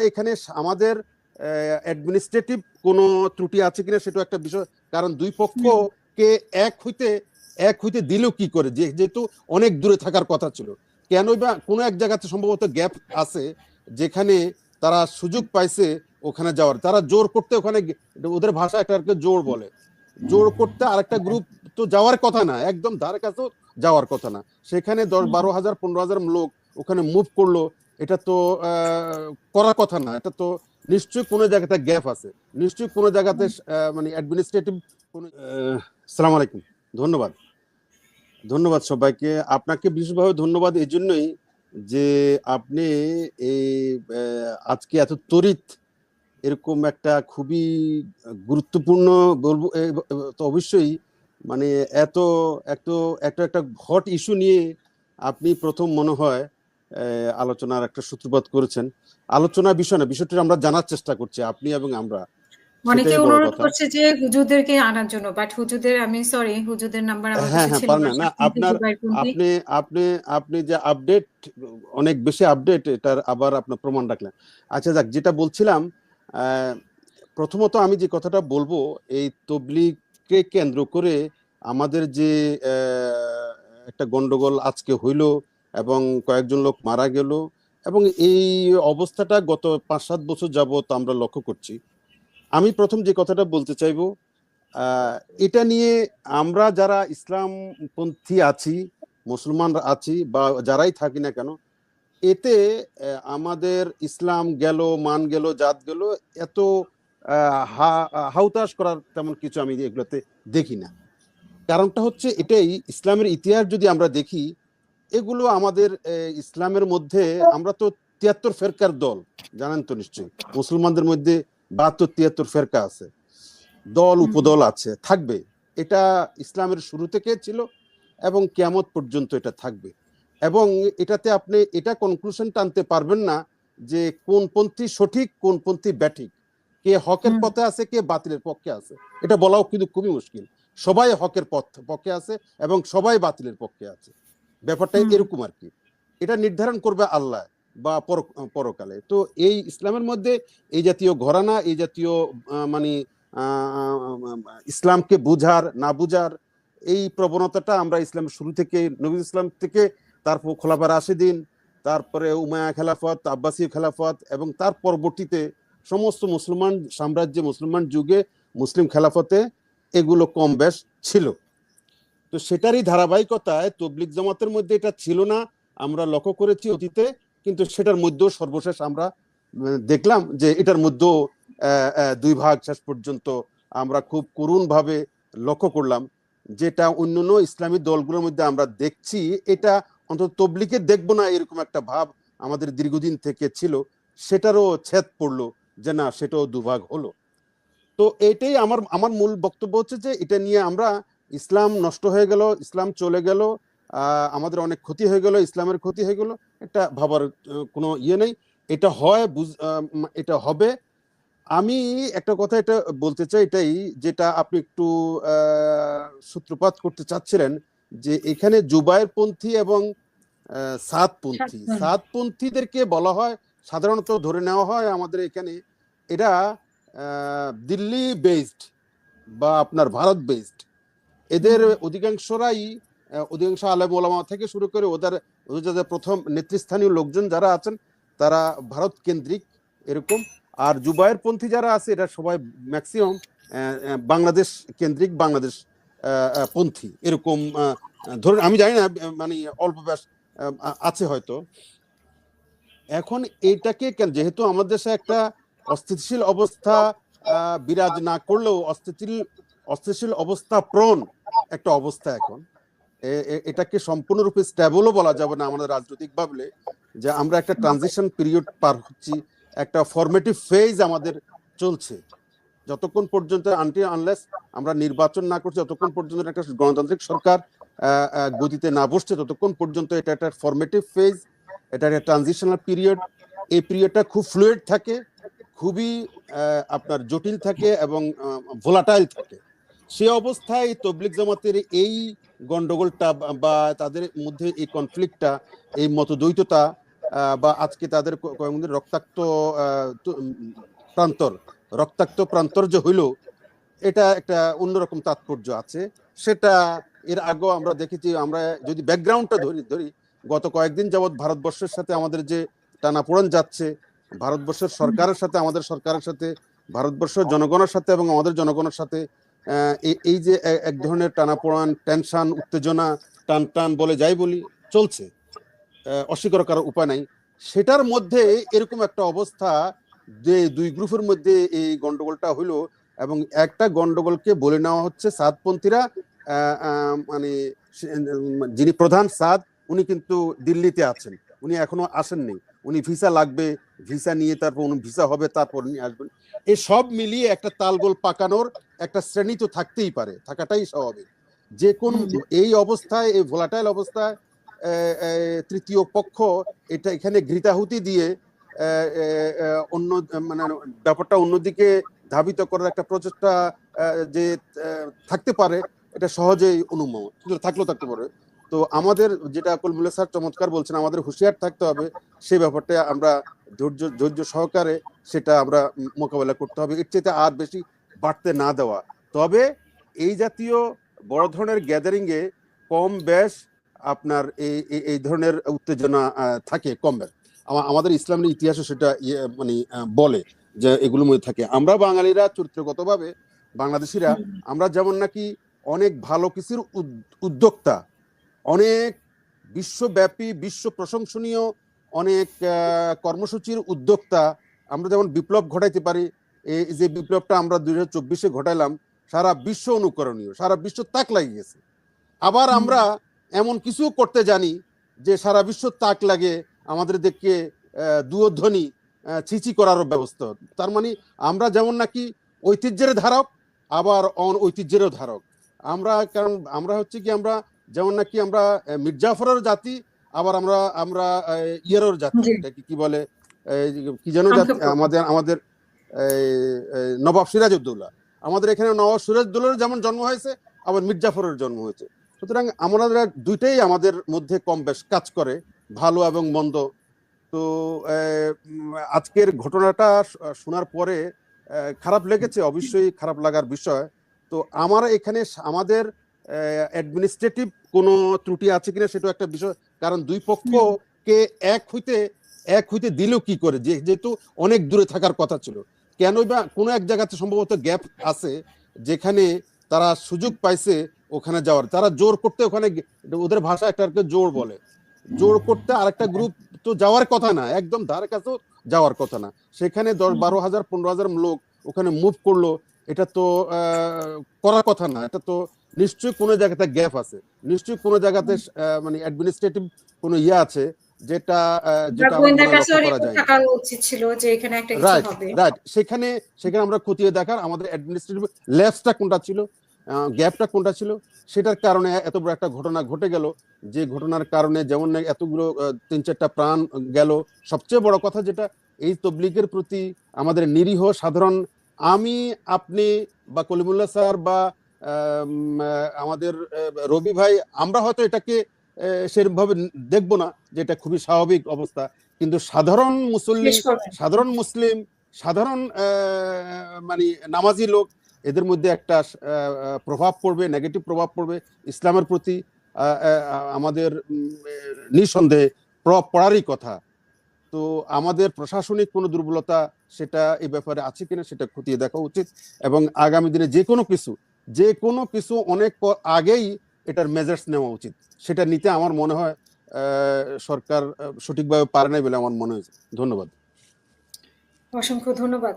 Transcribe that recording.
এখানে আমাদের অ্যাডমিনিস্ট্রেটিভ কোনো ত্রুটি আছে কিনা সেটা একটা বিষয়। কারণ দুই পক্ষকে এক হইতে এক হইতে দিল কি করে? যেহেতু অনেক দূরে থাকার কথা ছিল। কেন বা কোনো এক জায়গাতে সম্ভবত গ্যাপ আছে যেখানে তারা সুযোগ পাইছে ওখানে যাওয়ার। তারা জোর করতে ওখানে ওদের ভাষা একটা জোর বলে। জোর করতে আরেকটা গ্রুপ তো যাওয়ার কথা না একদম ধারে কাছেও যাওয়ার কথা না। সেখানে দশ বারো হাজার পনেরো হাজার লোক ওখানে মুভ করল। এটা তো করার কথা না। এটা তো নিশ্চয়ই কোনো জায়গাতে গ্যাপ আছে। নিশ্চয়ই কোনো জায়গাতে মানে অ্যাডমিনিস্ট্রেটিভ কোনো আসসালামু আলাইকুম। ধন্যবাদ। ধন্যবাদ সবাইকে। আপনাকে বিশেষভাবে ধন্যবাদ এই জন্যই যে আপনি এই আজকে এত তড়িৎ এরকম একটা খুবই গুরুত্বপূর্ণ বলব তো অবশ্যই মানে এত এত একটা একটা হট ইস্যু নিয়ে আপনি প্রথম মনে হয় আলোচনার একটা সূত্রপাত করেছেন। আলোচনা বিষয় না বিষয়টি আমরা জানার চেষ্টা করছি আপনি এবং আমরা। অনেকে অনুরোধ করছে যে হুজুরদেরকে আনার জন্য বাট হুজুরদের আমি সরি হুজুরদের নাম্বার আমার হ্যাঁ কাছে হ্যাঁ ছিল না। আপনার আপনি আপনি আপনি যে আপডেট অনেক বেশি আপডেট এটার আবার আপনার প্রমাণ রাখলেন। আচ্ছা যাক যেটা বলছিলাম আহ, প্রথমত আমি যে কথাটা বলব এই তবলিগকে কেন্দ্র করে আমাদের যে আহ, একটা গন্ডগোল আজকে হইল এবং কয়েকজন লোক মারা গেল এবং এই অবস্থাটা গত পাঁচ সাত বছর যাবত আমরা লক্ষ্য করছি। আমি প্রথম যে কথাটা বলতে চাইব এটা নিয়ে আমরা যারা ইসলামপন্থী আছি, মুসলমান আছি বা যারাই থাকি না কেন, এতে আমাদের ইসলাম গেল, মান গেল, জাত গেল, এত হাউতাস করার তেমন কিছু আমি এগুলোতে দেখি না। কারণটা হচ্ছে এটাই, ইসলামের ইতিহাস যদি আমরা দেখি এগুলো আমাদের ইসলামের মধ্যে আমরা তো তিয়াত্তর ফেরকার দল জানেন তো নিশ্চয়ই। মুসলমানদের মধ্যে বাহাত্তর তিয়াত্তর ফেরকা আছে। দল উপদল আছে থাকবে। এটা ইসলামের শুরু থেকে ছিল এবং কিয়ামত পর্যন্ত এটা থাকবে। এবং এটাতে আপনি এটা কনক্লুশন টানতে পারবেন না যে কোন পন্থী সঠিক কোন পন্থী ব্যাঠিক। কে হকের পথে আছে কে বাতিলের পক্ষে আছে। এটা বলাও কিন্তু খুবই মুশকিল। সবাই হকের পথ পক্ষে আছে এবং সবাই বাতিলের পক্ষে আছে। ব্যাপারটা এরকম আর কি। এটা নির্ধারণ করবে আল্লাহ বা পরকালে। তো এই ইসলামের মধ্যে এই জাতীয় ঘরানা এই জাতীয় মানে ইসলামকে বুঝার না বুঝার এই প্রবণতাটা আমরা ইসলামের শুরু থেকে নবী ইসলাম থেকে তারপর খোলাফা রাশেদিন তারপরে উমায়া খেলাফত আব্বাসী খেলাফত এবং তার পরবর্তীতে সমস্ত মুসলমান সাম্রাজ্যে মুসলমান যুগে মুসলিম খেলাফতে এগুলো কম বেশ ছিল। তো সেটারই ধারাবাহিকতায় তবলিক জামাতের মধ্যে এটা ছিল না, আমরা লক্ষ্য করেছি অতীতে, কিন্তু সেটার মধ্যেও সর্বশেষ আমরা দেখলাম যে এটার মধ্যেও দুই ভাগ শেষ পর্যন্ত আমরা খুব করুণ ভাবে লক্ষ্য করলাম। যেটা অন্যান্য ইসলামী দলগুলোর মধ্যে আমরা দেখছি, এটা অন্তত তবলিকে দেখব না এরকম একটা ভাব আমাদের দীর্ঘদিন থেকে ছিল, সেটারও ছেদ পড়ল যে না, সেটাও দুভাগ হলো। তো এটাই আমার আমার মূল বক্তব্য হচ্ছে যে এটা নিয়ে আমরা ইসলাম নষ্ট হয়ে গেল ইসলাম চলে গেল আমাদের অনেক ক্ষতি হয়ে গেল ইসলামের ক্ষতি হয়ে গেল এটা ভাবার কোনো ইয়ে নেই। এটা হয় বুঝ- এটা হবে। আমি একটা কথা এটা বলতে চাই এটাই যেটা আপনি একটু সূত্রপাত করতে চাচ্ছিলেন যে এখানে জুবায়ের পন্থী এবং সাতপন্থী। সাতপন্থীদেরকে বলা হয় সাধারণত ধরে নেওয়া হয় আমাদের এখানে এরা দিল্লি বেসড বা আপনার ভারত বেসড এদের অধিকাংশরাই অধিকাংশ আলেম ওলামা থেকে শুরু করে ওদের যাদের প্রথম নেতৃস্থানীয় লোকজন যারা আছেন, তারা ভারত কেন্দ্রিক এরকম। আর জুবায়ের পন্থী যারা আছে, এরা সবাই ম্যাক্সিমাম বাংলাদেশ কেন্দ্রিক বাংলাদেশ পন্থী এরকম ধরুন, আমি জানি না মানে অল্প ব্যাস আছে হয়তো। এখন এইটাকে যেহেতু আমাদের দেশে একটা অস্থিতিশীল অবস্থা বিরাজ না করলেও অস্থিতিশীল অস্থিতিশীল অবস্থা প্রণ একটা অবস্থা এখন। এটাকে সম্পূর্ণরূপে স্ট্যাবলও বলা যাবে না আমাদের রাজনৈতিক ভাবলে, যে আমরা একটা ট্রানজিশন পিরিয়ড পার হচ্ছি, একটা ফরমেটিভ ফেজ আমাদের চলছে। যতক্ষণ পর্যন্ত আনটি আনলেস আমরা নির্বাচন না করছি, ততক্ষণ পর্যন্ত একটা গণতান্ত্রিক সরকার গদিতে না বসছে, ততক্ষণ পর্যন্ত এটা একটা ফরমেটিভ ফেজ এটা একটা ট্রানজিশনাল পিরিয়ড এই পিরিয়ডটা খুব ফ্লুয়েড থাকে, খুবই আপনার জটিল থাকে এবং ভোলাটাইল থাকে। সে অবস্থায় তবলিক জামাতের এই গন্ডগোলটা বা- তাদের মধ্যে এই কনফ্লিক্টটা এই মতদ্বৈততা বা আজকে তাদের কয়েকদিন রক্তাক্ত প্রান্তর রক্তাক্ত প্রান্তর যে হইল, এটা একটা অন্যরকম তাৎপর্য আছে। সেটা এর আগেও আমরা দেখেছি, আমরা যদি ব্যাকগ্রাউন্ডটা ধরি ধরি, গত কয়েকদিন যাবৎ ভারতবর্ষের সাথে আমাদের যে টানাপোড়েন যাচ্ছে, ভারতবর্ষের সরকারের সাথে, আমাদের সরকারের সাথে ভারতবর্ষের জনগণের সাথে এবং আমাদের জনগণের সাথে এই- যে এক ধরনের টানাপোড়ান, টেনশন, উত্তেজনা, টান টান বলে যাই বলি, চলছে। অস্বীকার করার উপায় নাই। সেটার মধ্যে এরকম একটা অবস্থা যে দুই গ্রুপের মধ্যে এই গন্ডগোলটা হইল এবং একটা গন্ডগোলকে বলে নেওয়া হচ্ছে সাদপন্থীরা মানে যিনি প্রধান সাদ, উনি কিন্তু দিল্লিতে আছেন। উনি এখনও আসেননি। উনি ভিসা লাগবে, ভিসা নিয়ে তারপর উনি ভিসা হবে, তারপর উনি আসবেন। এই সব মিলিয়ে একটা তালগোল পাকানোর একটা শ্রেণি তো থাকতেই পারে থাকাটাই স্বাভাবিক। যে কোন এই অবস্থায় এই ভোলাটাইল অবস্থায় তৃতীয় পক্ষ এটা এখানে ঘৃতাহুতি দিয়ে অন্য মানে ব্যাপারটা অন্যদিকে ধাবিত করার একটা প্রচেষ্টা যে থাকতে পারে এটা সহজেই অনুমত থাকলেও থাকতে পারে। তো আমাদের যেটা কলমুল্লা স্যার চমৎকার বলছেন আমাদের হুঁশিয়ার থাকতে হবে সেই ব্যাপারটা আমরা ধৈর্য ধৈর্য সহকারে সেটা আমরা মোকাবেলা করতে হবে। এর চেয়ে আর বেশি বাড়তে না দেওয়া। তবে এই জাতীয় বড় ধরনের গ্যাদারিংয়ে কম বেশ আপনার এই এই- ধরনের উত্তেজনা থাকে কম বেশ। আমাদের ইসলামের ইতিহাসে সেটা ইয়ে মানে বলে যে এগুলোর মধ্যে থাকে। আমরা বাঙালিরা চরিত্রগতভাবে বাংলাদেশিরা আমরা যেমন নাকি অনেক ভালো কিছুর উদ্যোক্তা অনেক বিশ্বব্যাপী বিশ্ব প্রশংসনীয় অনেক কর্মসূচির উদ্যোক্তা আমরা যেমন বিপ্লব ঘটাইতে পারি এই যে বিপ্লবটা আমরা দুই হাজার চব্বিশে ঘটাইলাম সারা বিশ্ব অনুকরণীয় সারা বিশ্ব তাক লাগিয়ে গেছে আবার আমরা এমন কিছু করতে জানি যে সারা বিশ্ব তাক লাগে আমাদের দেখে দুধ্বনি ছিচি করারও ব্যবস্থা। তার মানে আমরা যেমন নাকি ঐতিহ্যের ধারক আবার অন ঐতিহ্যেরও ধারক। আমরা কারণ আমরা হচ্ছে কি আমরা যেমন নাকি আমরা মির্জাফরের জাতি আবার আমরা আমরা ইয়েরও জাতি কি- বলে কি যেন জাতি আমাদের আমাদের নবাব সিরাজউদ্দৌলা। আমাদের এখানে নবাব সিরাজউদ্দৌলার যেমন জন্ম হয়েছে, আবার মির্জাফরের জন্ম হয়েছে। সুতরাং আমরা দুইটাই আমাদের মধ্যে কম বেশ কাজ করে, ভালো এবং মন্দ। তো আজকের ঘটনাটা শোনার পরে খারাপ লেগেছে, অবশ্যই খারাপ লাগার বিষয়। তো আমার এখানে আমাদের অ্যাডমিনিস্ট্রেটিভ কোনো ত্রুটি আছে কিনা সেটা একটা বিষয়। কারণ দুই পক্ষকে এক হইতে এক হইতে দিল কি করে? যেহেতু অনেক দূরে থাকার কথা ছিল। কেন বা কোনো এক জায়গাতে সম্ভবত গ্যাপ আছে যেখানে তারা সুযোগ পাইছে ওখানে যাওয়ার। তারা জোর করতে ওখানে ওদের ভাষা একটা জোর বলে। জোর করতে আরেকটা গ্রুপ তো যাওয়ার কথা না, একদম ধারে কাছেও যাওয়ার কথা না। সেখানে দশ, বারো হাজার, পনেরো হাজার লোক ওখানে মুভ করল, এটা তো করার কথা না। এটা তো নিশ্চয়ই কোনো জায়গাতে গ্যাপ আছে। নিশ্চয়ই কোনো জায়গাতে মানে অ্যাডমিনিস্ট্রেটিভ কোনো ইয়ে আছে। যেটা যেটা ছিল যে এখানে একটা কিছু হবে। রাইট সেখানে সেখানে আমরা খতিয়ে দেখার আমাদের অ্যাডমিনিস্ট্রেটিভ ল্যাবসটা কোনটা ছিল গ্যাপটা কোনটা ছিল সেটার কারণে এত বড় একটা ঘটনা ঘটে গেল। যে ঘটনার কারণে যেমন এতগুলো তিন চারটা প্রাণ গেল। সবচেয়ে বড় কথা যেটা এই তবলিগের প্রতি আমাদের নিরীহ সাধারণ আমি আপনি বা কলিমুল্লাহ স্যার বা আমাদের রবি ভাই আমরা হয়তো এটাকে সেরকমভাবে দেখব না যে এটা খুবই স্বাভাবিক অবস্থা। কিন্তু সাধারণ মুসল্লি সাধারণ মুসলিম সাধারণ মানে নামাজি লোক এদের মধ্যে একটা প্রভাব পড়বে নেগেটিভ প্রভাব পড়বে ইসলামের প্রতি। আমাদের নিঃসন্দেহে প্রভাব পড়ারই কথা। তো আমাদের প্রশাসনিক কোনো দুর্বলতা সেটা এই ব্যাপারে আছে কিনা সেটা খতিয়ে দেখা উচিত। এবং আগামী দিনে যে কোনো কিছু যে কোনো কিছু অনেক আগেই এটার মেজার্স নেওয়া উচিত। সেটা নিতে আমার মনে হয় সরকার সঠিকভাবে পারে নাই বলে আমার মনে হয়েছে। ধন্যবাদ। অসংখ্য ধন্যবাদ।